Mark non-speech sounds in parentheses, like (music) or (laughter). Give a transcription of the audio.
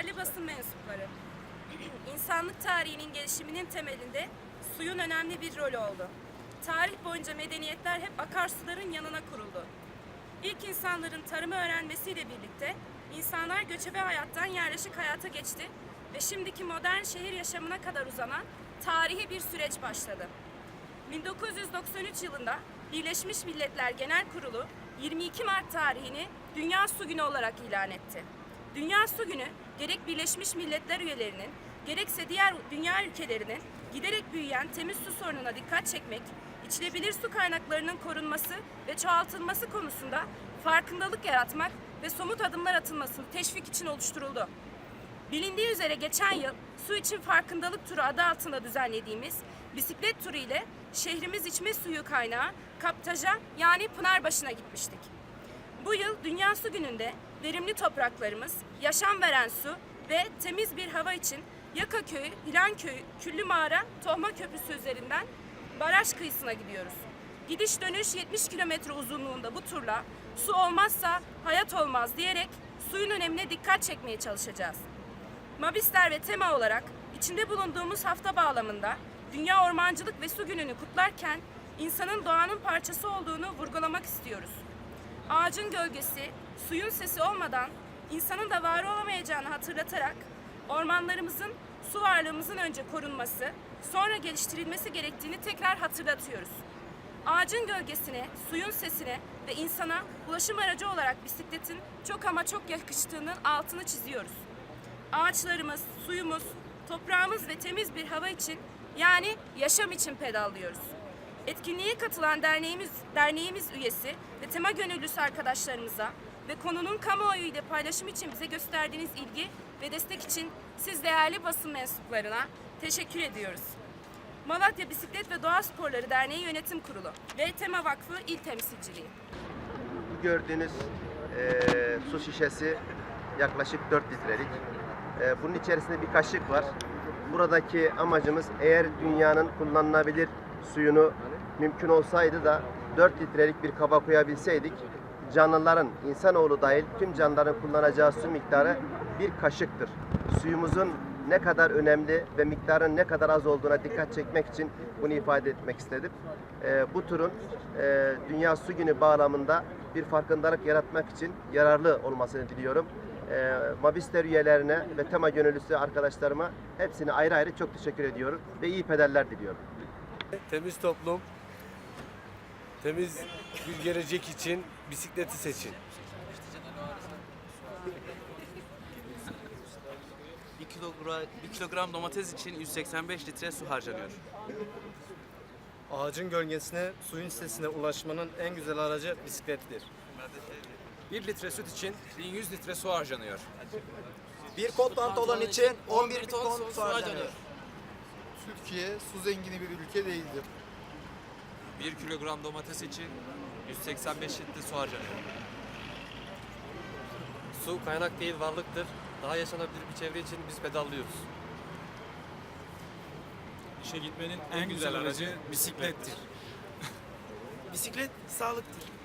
Değerli basın mensupları, (clears throat) insanlık tarihinin gelişiminin temelinde suyun önemli bir rolü oldu. Tarih boyunca medeniyetler hep akarsuların yanına kuruldu. İlk insanların tarımı öğrenmesiyle birlikte insanlar göçebe hayattan yerleşik hayata geçti ve şimdiki modern şehir yaşamına kadar uzanan tarihi bir süreç başladı. 1993 yılında Birleşmiş Milletler Genel Kurulu 22 Mart tarihini Dünya Su Günü olarak ilan etti. Dünya Su Günü gerek Birleşmiş Milletler üyelerinin gerekse diğer dünya ülkelerinin giderek büyüyen temiz su sorununa dikkat çekmek, içilebilir su kaynaklarının korunması ve çoğaltılması konusunda farkındalık yaratmak ve somut adımlar atılmasını teşvik için oluşturuldu. Bilindiği üzere geçen yıl su için farkındalık turu adı altında düzenlediğimiz bisiklet turu ile şehrimiz içme suyu kaynağı Kaptaja yani Pınarbaşı'na gitmiştik. Bu yıl Dünya Su Günü'nde verimli topraklarımız, yaşam veren su ve temiz bir hava için Yaka Köyü, Hilan Köyü, Küllü Mağara, Tohma Köprüsü üzerinden baraj kıyısına gidiyoruz. Gidiş dönüş 70 kilometre uzunluğunda bu turla su olmazsa hayat olmaz diyerek suyun önemine dikkat çekmeye çalışacağız. Mabisler ve tema olarak içinde bulunduğumuz hafta bağlamında Dünya Ormancılık ve Su Günü'nü kutlarken insanın doğanın parçası olduğunu vurgulamak istiyoruz. Ağacın gölgesi, suyun sesi olmadan insanın da var olamayacağını hatırlatarak ormanlarımızın su varlığımızın önce korunması, sonra geliştirilmesi gerektiğini tekrar hatırlatıyoruz. Ağacın gölgesine, suyun sesine ve insana ulaşım aracı olarak bisikletin çok ama çok yakıştığının altını çiziyoruz. Ağaçlarımız, suyumuz, toprağımız ve temiz bir hava için yani yaşam için pedallıyoruz. Etkinliğe katılan derneğimiz, derneğimiz üyesi ve tema gönüllüsü arkadaşlarımıza ve konunun kamuoyu ile paylaşım için bize gösterdiğiniz ilgi ve destek için siz değerli basın mensuplarına teşekkür ediyoruz. Malatya Bisiklet ve Doğa Sporları Derneği Yönetim Kurulu ve Tema Vakfı İl Temsilciliği. Bu gördüğünüz eee, su şişesi yaklaşık 4 litrelik. Eee, bunun içerisinde bir kaşık var. Buradaki amacımız eğer dünyanın kullanılabilir suyunu mümkün olsaydı da 4 litrelik bir kaba koyabilseydik canlıların, insanoğlu dahil tüm canlıların kullanacağı su miktarı bir kaşıktır. Suyumuzun ne kadar önemli ve miktarın ne kadar az olduğuna dikkat çekmek için bunu ifade etmek istedim. Ee, bu turun e, Dünya Su Günü bağlamında bir farkındalık yaratmak için yararlı olmasını diliyorum. Ee, Mabister üyelerine ve tema gönüllüsü arkadaşlarıma hepsine ayrı ayrı çok teşekkür ediyorum ve iyi pederler diliyorum. Temiz toplum, temiz bir gelecek için bisikleti seçin. 1 kilogram, 1 kilogram domates için 185 litre su harcanıyor. Ağacın gölgesine, suyun sesine ulaşmanın en güzel aracı bisiklettir. 1 litre süt için 1100 litre su harcanıyor. Bir kot pantolon için 11 ton su harcanıyor. Türkiye su zengini bir ülke değildir. 1 kilogram domates için 185 litre su harcanıyor. Su kaynak değil varlıktır. Daha yaşanabilir bir çevre için biz pedallıyoruz. İşe gitmenin en güzel aracı bisiklettir. Bisiklet (laughs) sağlıktır.